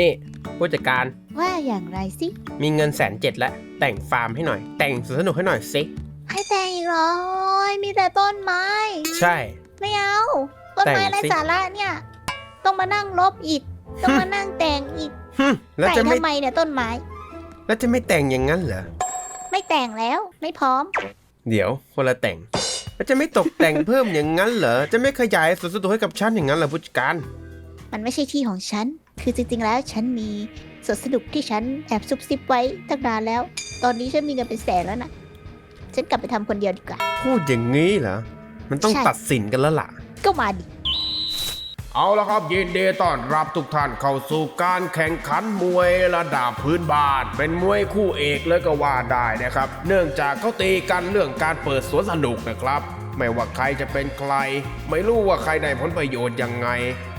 นี่ผู้จัดการว่าอย่างไรสิ มีเงินแสนเจ็ดแล้วแต่งฟาร์มให้หน่อย แต่งสวนสนุกให้หน่อยสิให้แต่งอีกเหรอโอ้ยมีแต่ต้นไม้ ใช่ ไม่เอาต้นไม้แต่งไร้สิสาระเนี่ย ต้องมานั่งลบอีก ต้องมานั่งแต่งอีกหึแล้วแต่งจะไม่ทำไมเนี่ยต้นไม้ แล้วจะไม่แต่งอย่างนั้นเหรอไม่แต่งแล้วไม่พร้อม เดี๋ยวคนละแต่งแล้วจะไม่ตกแต่งเพิ่มอย่างนั้นเหรอจะไม่ขยายสวนสนุกให้กับฉันอย่างนั้นเหรอผู้จัดการ มันไม่ใช่ที่ของฉัน คือจริงๆแล้วฉันมีสวนสนุกที่ฉันแอบซุบซิบไว้ตั้งนานแล้ว ตอนนี้ฉันมีเงินเป็นแสนแล้วนะฉันกลับไปทำคนเดียวดีกว่า พูดอย่างนี้เหรอ มันต้องใช่ ตัดสินกันแล้วล่ะ ก็มาดิ เอาละครับยินดีต้อนรับทุกท่านเข้าสู่การแข่งขันมวยระดับพื้นบ้าน เป็นมวยคู่เอกเลยก็ว่าได้นะครับ เนื่องจากเขาตีกันเรื่องการเปิดสวนสนุกนะครับ ไม่ว่าใครจะเป็นใคร ไม่รู้ว่าใครได้ผลประโยชน์ยังไง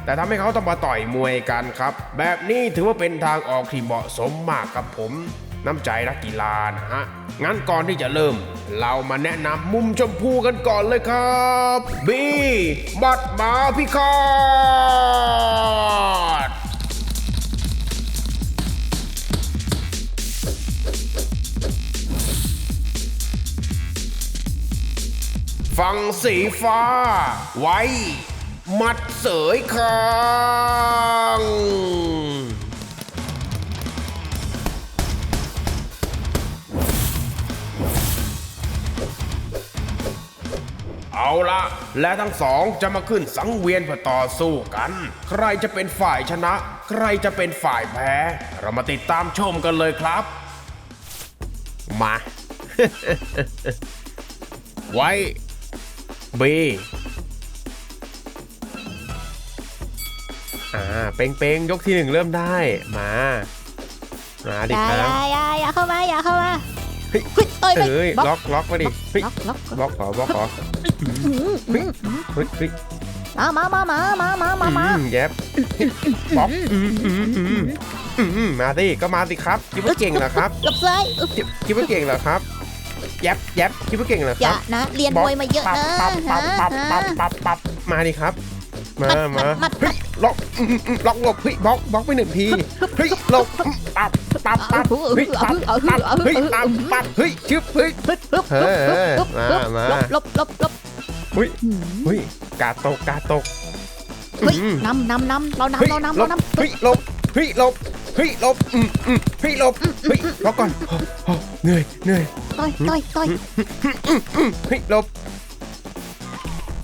แต่ทำให้เขาต้องมาต่อยมวยกันครับ แบบนี้ถือว่าเป็นทางออกที่เหมาะสมมากครับผมน้ำใจนักกีฬานะฮะ งั้นก่อนที่จะเริ่ม เรามาแนะนำมุมชมพูกันก่อนเลยครับบีบัดมาพิฆาตฟังสีฟ้าไว้ มัดเสยคางเอาละและทั้งสองจะมาขึ้นสังเวียนเพื่อต่อสู้กัน ใครจะเป็นฝ่ายชนะ ใครจะเป็นฝ่ายแพ้ เรามาติดตามชมกันเลยครับ มา ไว้ บี อ่าเป้งเป้งยกที่หนึ่งเริ่มได้มา มาดิอย่าคอรับย่าอย่าอย่าเข้ามาอย่าเข้ามาเฮ้ยเฮ้ยเอ้ยเอ้ยบล็ล็ออกกล็อกมาดิเฮ้ยล็อกล็อกบล็อกขอบล็อกขออืมอืมอืมเฮ้ยเฮ้ยมามามามามามามามาอืมแยบบล็อกอืมอืมอืมอืมมาดิก็มาสิครับคิดว่าเก่งเหรอครับกับซ้ายอึ๊บคิดคิดว่าเก่งเหรอครับแยบแยบคิดว่าเก่งเหรออคย่ารับนะ เรียนมวยมาเยอะปั๊บนะปั๊บปั๊บปั๊บปั๊บฮะปั๊บปั๊บปั๊บมาดิครับ มามัดมามัดเฮ้ยล็อกอืมอืมล็อกหลบเฮ้ยบล็อกบล็อกไปหนึ่งทีเฮ้ยหลบปั๊บปั๊บปั๊บเฮ้ยปั๊บปั๊บเฮ้ยปั๊บปั๊บเฮ้ยชึบเฮ้ยปึ๊บปึ๊บเฮ้ปึ๊บยปึ๊บปึ๊บมาลบลบลบเฮ้ยหืมเฮ้ยกาตกกาตกเฮ้ยอืมนำนำนำเราเฮ้ยนำเรานำหลเราบนำเฮ้ยหลบเฮ้ยหลบเฮ้ยหลบอืมอืมเฮ้ยหลบเฮ้ยล็อกก่อนโอ้โอ้เหนื่อยเหนื่อยต่อยต่อยต่อยเฮ้ยหลบ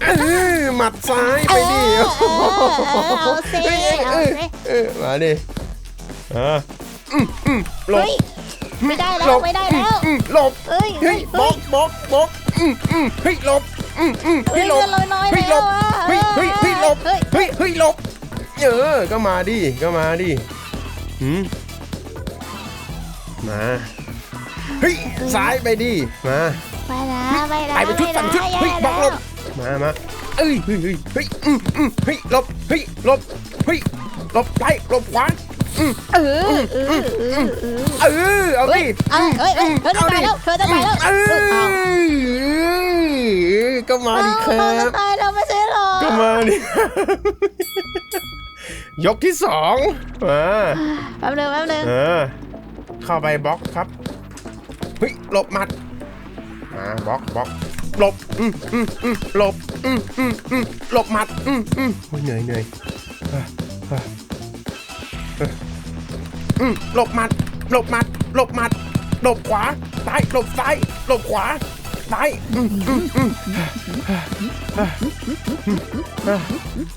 เออหมัดซ้ายไปดิเออเออเอาเซ่เอาเซ่เออมาดิอ่าอืมอืมหลบเฮ้ยไม่ได้แล้หลวบไม่ได้แล้ว อืมหลบเฮ้ยเฮ้เฮ้ยยบล็เฮ้อยกบล็อกบล็อกอืมอืมเฮ้ยหลบอืมอืมเฮ้เฮ้ยยหลเลืบอดลอยน้อยเฮ้ยหลแล้วบอะเฮ้ยเฮ้ยเฮ้ยหลบเฮ้ย เฮ้ยเฮ้ยหลบเออก็มาดิก็มาดิหืมมาเฮ้ยซ้ายไปดิมา ไปนะไปนะไปเป็นชุดสั่งชุดเฮ้ยบล็อกหลบ มามาเอ้ยเฮ้ยเฮ้ยเฮ้ยอืมอืมเฮ้ยหลบเฮ้ยหลบเฮ้ยหลบไปหลบขวาอืมเออเออเออเออเออเอาเฮ้ดิยเอ้ยเฮ้ยเฮ้ยเธอจะตายแล้วเธอจะตายแล้วเอเออเอาอก็มาดิครัเธอจะบตายแล้วไม่ใช่หรอก็มาดิยกที่สองมาแป๊บนึงแป๊บนึงเออเข้าไปบล็อกครับเฮ้ยหลบหมัดมาบล็อกบล็อก หลบอืมอืมอืมหลบอืมอืมอืมหลบหมัดอืมอืมโอ้ยเหนื่อยเหนื่อยเอ้อเอ้อเอ้ออืมหลบหมัด หลบหมัด หลบหมัด หลบขวาซ้ายหลบซ้ายหลบขวาซ้ายอืมอืมอืม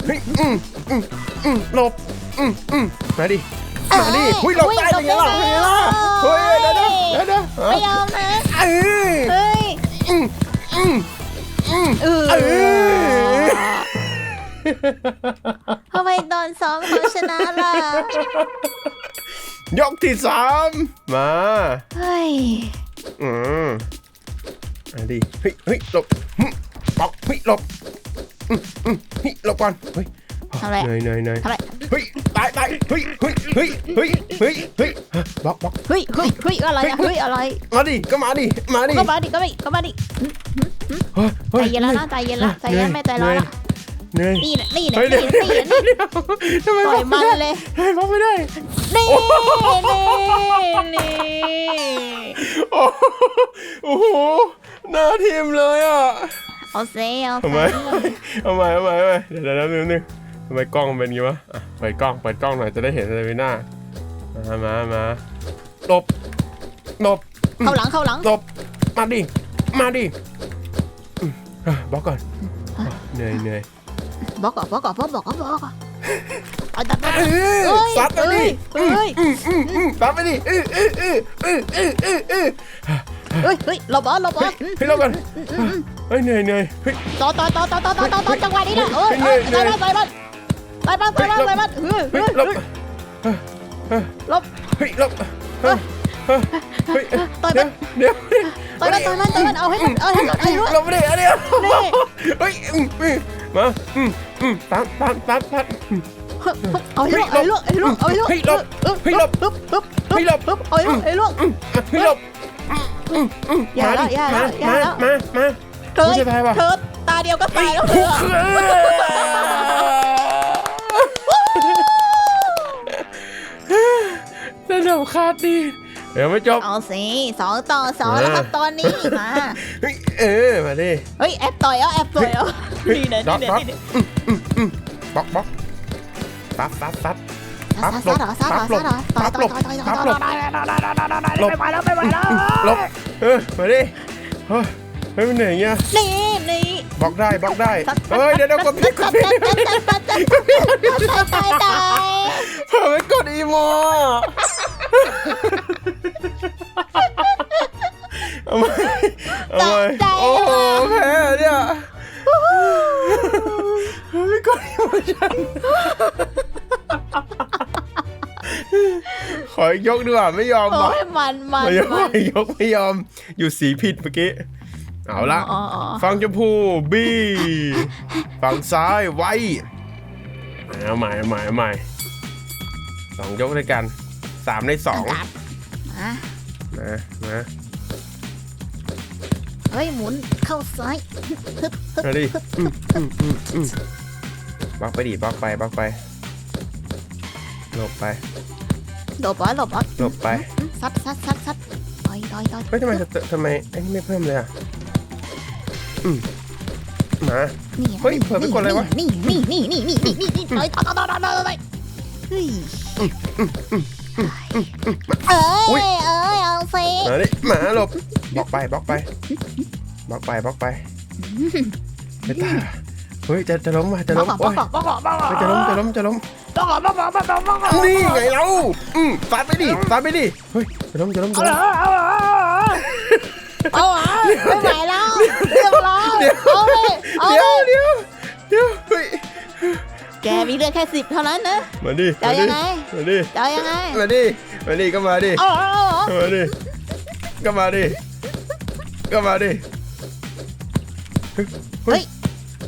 เฮ้ยอืมอืมอืมหลบอืมอืมมาดิมาดิหุ้ยหลบได้เป็นไงล่ะเป็นไงล่ะเฮ้ยเดี๋ยวเดี๋ยวเดี๋ยวไม่ยอมนะ เอ้ยเฮ้ย อืม อืมอืมเออเออทำไมตอนซ้อมเขาชนะล่ะ ยกที่สามมา เฮ้ย อืมมาดิเฮ้ยเฮ้ยหลบหึปอกเฮ้ยหลบอืมอืมเฮ้ยหลบก่อนเฮ้ย ทำอะไร เหนื่อยเหนื่อยเหนื่อยทำอะไร เฮ้ยตายตายเฮ้ยเฮ้ยเฮ้ยเฮ้ยเฮ้ยเฮ้ยบล็อกบล็อกเฮ้ยเฮ้ยเฮ้ยอะไรอะเฮ้ยอะไรมาดิก็มาดิมาดิก็มาดิก็มาดิก็มาดิเฮ้ยใจเย็นแล้วนะใจเย็นละใจเย็นไม่ใจร้อนละเหนื่อยนี่นะนี่นะเฮ้ยนี่เดี๋ยวนะนี่นะเดี๋ยวทำไมต่อยบล็มัอกนไม่ได้เลยเฮ้ยบล็อกไม่ได้นี่นี่นี่โอ้โหโอ้โหหน้าทีมเลยอะเอาเซเอาทำไมเซ เอาใหม่เอาใหม่เอาใหม่เดี๋ยวเดี๋ยวนะนึงนึง ทำไมกล้องเป็นงี้วะเปิดกล้องเปิดกล้องหน่อยจะได้เห็นอเซเลวิน่ามามามาหลบหลบเข้าหลังเข้าหลังหลบมาดิมาดิบล็อกก่อนเหนื่อยเหนื่อยบล็อกก่อนบล็อกก่อนบล็อกก่อนบล็อกก่อนเอาดับซัดไปดิซัดไปดิเอ้ยเอ้ยเอ้ยเอ้ยเอ้ยเอ้ยเอ้ยเฮ้ยเฮ้ยเราบอลเราบอลเฮ้ยเรากันเฮ้ยเหนื่อยเหนื่อยต่อต่อต่อต่อต่อต่อต่อจังหวะนี้นะเออเออไปไปไป อยมันต่อยมันต่อยมันต่อยมันเฮ้ยเฮ้เฮ้ยยหลบหลบเฮ้ยหลบเฮ้ยเฮ้ยต่อยมัเดี๋ยนวเดี๋ยวต่อยมันต่อยมันต่อยมันเอาให้หมดเอาให้หมดเอาให้หมดหลบไปดิอันเดียวนี่เฮ้ยอืมอืมมาอืมอืมตัดตัดตัดตัดอืมเอาให้ลูกเอาให้ลูกเอาให้ลูกเฮ้ยหลบเฮ้ยหลบปึ๊บปึ๊บเฮ้ยหลบปึ๊บเอาให้ลูกเอาให้ลูกอืมเฮ้ยหลบอืมอืมอืมอย่าแล้วดิอย่าแล้วมอย่าแล้วมามาเธอไม่ใช่ไทยว่ะเธอตาเดียวก็ตายแล้วเธอ สนุกคาดีเดี๋ยวไม่จบ เอาสิสองต่อสองแล้วครับตอนนี้มาเฮ้ยเออมาดิ เฮ้ยแอบต่อยเอาแอบต่อยเอานี่นะดอนี่ทนะดอทนี่นะบล็อกบล็อกซัดซัดซัดซัดซัดเหรอซัดเหรอซัดเหรอต่อยต่อยต่อยต่อยต่อยต่อยหลบไม่ไหวแล้วไม่ไหวแล้วหลบเออมาดิเฮ้ยเฮ้ยมันเหนื่อยเงี้ยนี่นี่บล็อกได้บล็อกได้เฮ้ยเดี๋ยวเดี๋ยวกดผิดกซัดดผิดซัดซัดซัดซัดซัดซัดซัดซัดเธอไม่กดอีโม เอาไหมเอาไหมโอ้โหแพ้เนี่ยไม่กดอีโมฉันขอยกดีกว่าไม่ยอมโอ้ว่ะยมันมันไม่ยอมมันไม่ยกไม่ยอม อยู่สีผิดเมื่อกี้ เอาละ อ๋ออ๋อฝั่งชมพูบีฝั่งซ้ายไว้เอาใหม่เอาใหม่เอาใหม่สองยกด้วยกัน สามในสองนะนะเฮ้ยหมุนเข้าซ้ายฮึฮึบดิบล็อกไปดิบล็อกไปบล็อกไปหลบไปหลบอ๋อหลบอ๋อหลบไปซัดซัดซัดซัดต่อยต่อยต่อยเฮ้ยทำไมทำไมไอ้นี่ไม่เพิ่มเลยอะอืมาเฮ้ยเพิ่มไปกดอะไรวะนี่นี่นี่นี่นี่นี่นี่ต่อยต่อยต่อยต่อยต่อยเฮ้ย เอ้อุ๊ยยเอ้ยเอาสิมาดิมาหลบบล็อกไปบล็อกไปบล็อกไปบล็อกไปจะตายเฮ้ยจะจะล้มว่ะจะล้มบโอ้อกยบอกบอกบอกบอกเฮ้ยจะล้มจะล้มจะล้มบอกบอกบอกบอกบอกบอกนี่ไงเราอืมฟาดไปดิฟาดไปดิเฮ้ยจะล้มจะล้มจะล้มเอาเหรอไม่ไหวแล้วเรียบร้อยเอาเลยเอาเดี๋ยวเลยเดี๋ยวเดี๋ยวเฮ้ย แกมีเลือดแค่สิบเท่านั้นนะ มาดิจะมาเอาดิยังไง มาดิจะเอายังไงมาดิมาดิก็มาดิเอาเอาเอามาดิก็มาดิก็มาดิเฮ้ย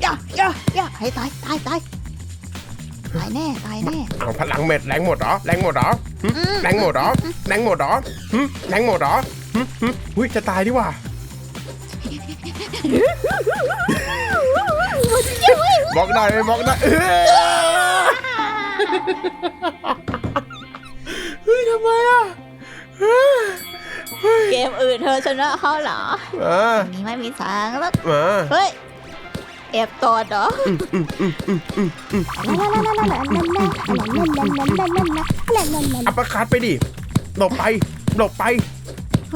อย่าอย่าอย่าให้ตายตายตายตายแน่ตายแน่เอาพลังเม็ดแรงหมดเหรอแรงหมดเหรอหึอืมแรงหมดเหรอแรงหมดเหรอหึแรงหมดเหรอหึหึหุ้ยจะตายดีกว่า บล็อกได้ไหมบล็อกได้เออเฮ้ยทำไมอะเฮ้ยเฮ้ยเกมอื่นเธอชนะเขาเหรอมาอันนี้ไม่มีทางแล้วมาเฮ้ยแอบตอดเหรออัปเปอร์คัดไปดิหลบไปหลบไป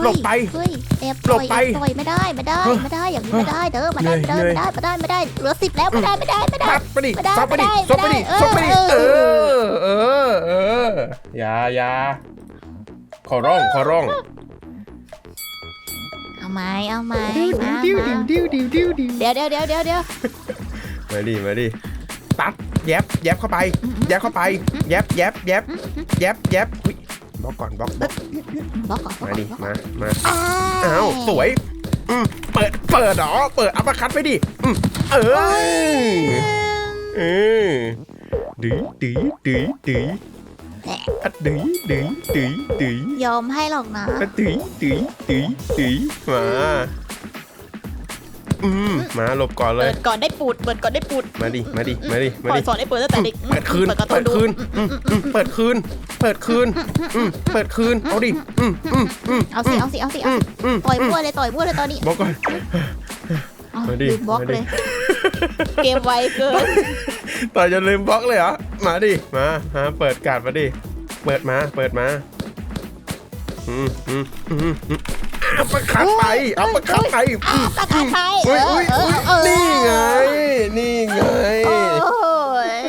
หลบไปเฮ้ยแอบต่อยหลบไปแอบต่อยไม่ได้ไม่ได้เฮ้ยไม่ได้อย่างนี้ไม่ได้เด้อไม่ได้เหนื่ไม่อยได้ไม่ได้ไม่ได้ไม่ได้เหลือสิบแล้วไม่ได้ไม่ได้ไม่ได้ซับไปดิไม่ได้ซับไปดิไม่ได้ซับไปดิไม่ได้ซับไปดิเอเอออเออเอออย่าอย่าขอร้องขอร้องเอาไหมเอาไหมดิวมาดิวมาดิวดิวดิวดิวเดี๋ยวเดี๋ยวเดี๋ยวเดี๋ยวเดี๋ยวมาดิมาดิตัดแยบแยบเข้าไปแยบเข้าไปแยบแยบแยบแยบแยบอุ๊ย บล็อกก่อนบล็อกบล็อกบอกก่อนบอกมาก่อนดิบอกก่อนมามาอ้าอ้าวสวยอืมเปิดเปิดเหรอเปิดอัปเปอร์คัดไปดิอืมเออเออดื้อดื้อดื้อดื้ออะดื้อดื้อดื้อดื้อยอมให้หรอกนะ อะดื้อดื้อดื้อดื้อมา อืมมาหลบก่อนเลเปิยดก่อนได้ปูด เปิดก่อนได้ปูดมาดิมาดิมาดิมาพ่อดิสอนให้เปิดตั้งแต่เด็กเปิดคืนเปิดการ์ตูเปิดนดูคืนอืมอืมเปิดคืน เปิดคืนอืมเปิดคืนเอาดิอืมอืมอืมเอาสิเอาสิเอาสิอืเอามสิอืมต่อยมั่วเลยต่อยมั่วเลยตอนนี้บอกก่อนเอามาดิลืมบล็อกมาดิเลยเกมไวเกินต่อยจนลืมบล็อกเลยเหรอมาดิมามาเปิดการ์ดมาดิเปิดมาเปิดมาอืมอืมอืม อืมเอาประคับไปเอาประคับไปอืมตาขาไทยอุ้ยอุ้ยเออุ้อยเออนี่ไง นี่ไงโอ้ย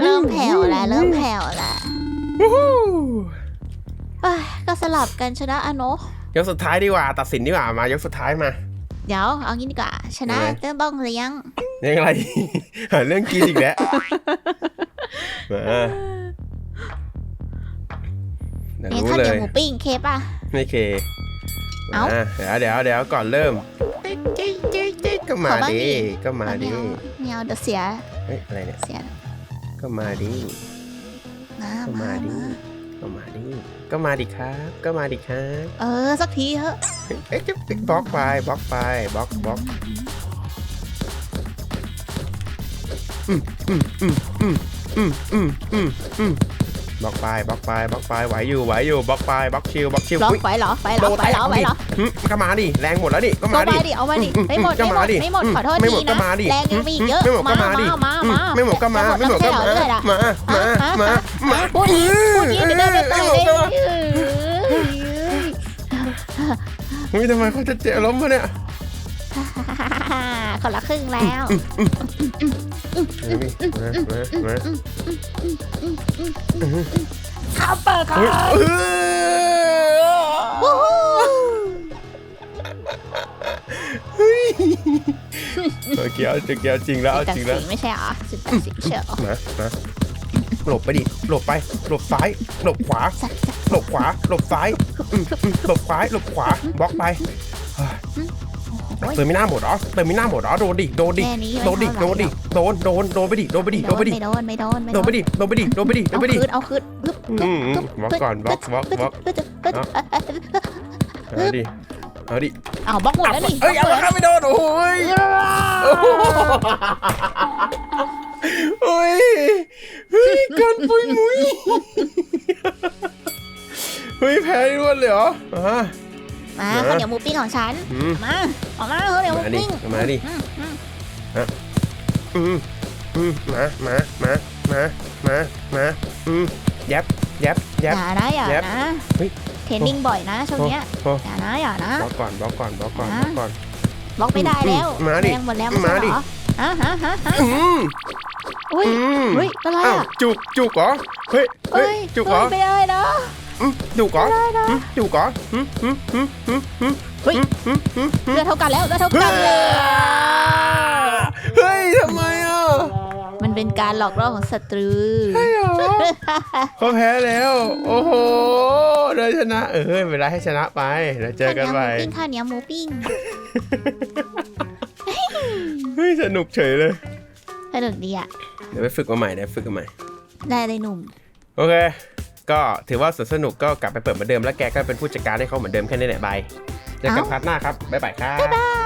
เริ่มแผ่วแล้วเริ่มแผ่วแล้ววู้ฮู้เอ้ยก็สลับกันชนะอะเนาะยกสุดท้ายดีกว่า ตัดสินดีกว่ามายกสุดท้ายมา เดี๋ยวเอางี้ดีกว่า ชนะยังไงเริ่มบ้องเลี้ยง ยังไง หาเรื่องกินอีกแล้วมาเมีรู้เหเลนียวหมูปิ้งเคปอะ ไม่เคเอาเดี๋ยวเดี๋ยวเดี๋ยวก่อนเริ่มก็มาดิก็มาดิเอาไม่ยอเดี๋ยวเสียเฮ้ยอะไรเนี่ยเสียก็มาดิก็มามาดิก็มาดิก็มาดิครับ ก็มาดิครับเออสักทีเถอะเเอ๊ะจะบล็อกไปบล็อกไปบล็อกบล็อกอืมอืมอืมอืมอืมอืมอืม บล็อกไปบล็อกไปบล็อกไปไหวอยู่ไหวอยู่บล็อกไปบล็อกชิลบล็อกชิลร้องอุ๊ยไฟเหรอไฟเหรโดอนไฟเหรอไฟเหรอหึก็มาดิแรงหมดแล้วดิก็ก็มาดิมาดิเอามาดิอืมไม่หมดก็ไม่หมมาดดิไม่หมดอืมขอโทษไม่หมทีดก็นะมาดิแรงยังมีอีกเยอะไม่หมดก็มามาดิมามาอืมไม่หมดก็มาจะไม่หมดก็จะมาเหรอเลยล่ะมามามามาพูดอีกพูดอีกเดี๋ยวเดินไปต่อยไม่หมดก็มาเอ้ยอุ้ยทำไมเขาจะเจ็บล้มวะเนี่ยคนละครึ่งแล้ว ครับเปิดครับเกียวเกียวจริงแล้วจริงแล้วไม่ใช่เหรอสิบดสิบเชียวนะนะหลบไปดิ หลบไป หลบซ้าย หลบขวา หลบขวา หลบซ้าย หลบขวาหลบขวา บล็อกไป เติมไม่น่าหมดเหรอเติมไม่น่าหมดเหรอโดนดิโดนดิแค่นี้โดนดิไม่โดเท่านไหร่ดิโดนโดนโดนไปดิโดนไปดิโดนไปดิไม่โดนไม่โดนไม่โดนโดนไปดิโดนไปดิโดนไปดิโดนเอาไปดิคืนเอาคืนฮึบอืมอืมบล็อกก่อนบล็อกบล็อกบล็อกฮึบฮึบฮึบเอาดิเอาดิเอาบล็อกหมดแล้วนี่เอ้ยเอาละครับไม่โดนโอ้ยโอ้โหโอ้ยเฮ้ยเกันปุยมุยเฮ้ยแพ้รวดเลยเหรออ่า มาข้าวเหนียวหมูปิ้งของฉัน อืมมาออกมาข้าวเหนียวหมูมาดิปิ้งมาดิอืมอืมอืมอืมมามามามามามาอืมยับยับยับอย่านะอย่าแยบนะเฮ้ย เทรนนิ่งบ่อยนะช่วงเนี้ยโอ้อย่านะอย่านะ บล็อกก่อนบล็อกก่อนบล็อกก่อนบล็อกก่อน บล็อกไม่ได้แล้วมาดิแรงหมดแล้วไม่ใช่มาดิ เหรอฮะฮะฮะฮะอืมอุ้ยอืมอุ้ยอะไรอ้าวอะจุกจุกเหรอเฮ้ยเฮ้เอ้ยยจุกเหรอเอ้ยไม่ได้นะ อืมจุกเหรอไม่ได้นะอืมจุกเหรออืมอืมอืมอืมอืมเฮ้ยอืมอืมอืมเลือดเท่ากันแล้วเลือดเท่าเฮ้กันเลยเฮ้ยทำไมอะมันเป็นการหลอกล่อของศัตรูใช่เหรอเขาแพ้แล้ว โอ้โหได้ชนะเออเวลาให้ชนะไปเดี๋ยวเจอกันใหม่ข้าวเหนียวหมูปิ้งเฮ้ยสนุกเฉยเลยข้าวเหนียวหมูปิ้งสนุกดีอะเดี๋ยวไปฝึกมาใหม่เดี๋ยวฝึกมาใหม่ได้เลยหนุ่มโอเค ก็ถือว่าสวนสนุกก็กลับไปเปิดเหมือนเดิมแล้วแกก็เป็นผู้จัดการให้เขาเหมือนเดิมแค่นี้แหละบายเจอกันเอ้าพาร์ทหน้าครับบ๊ายบายครับบ๊ายบาย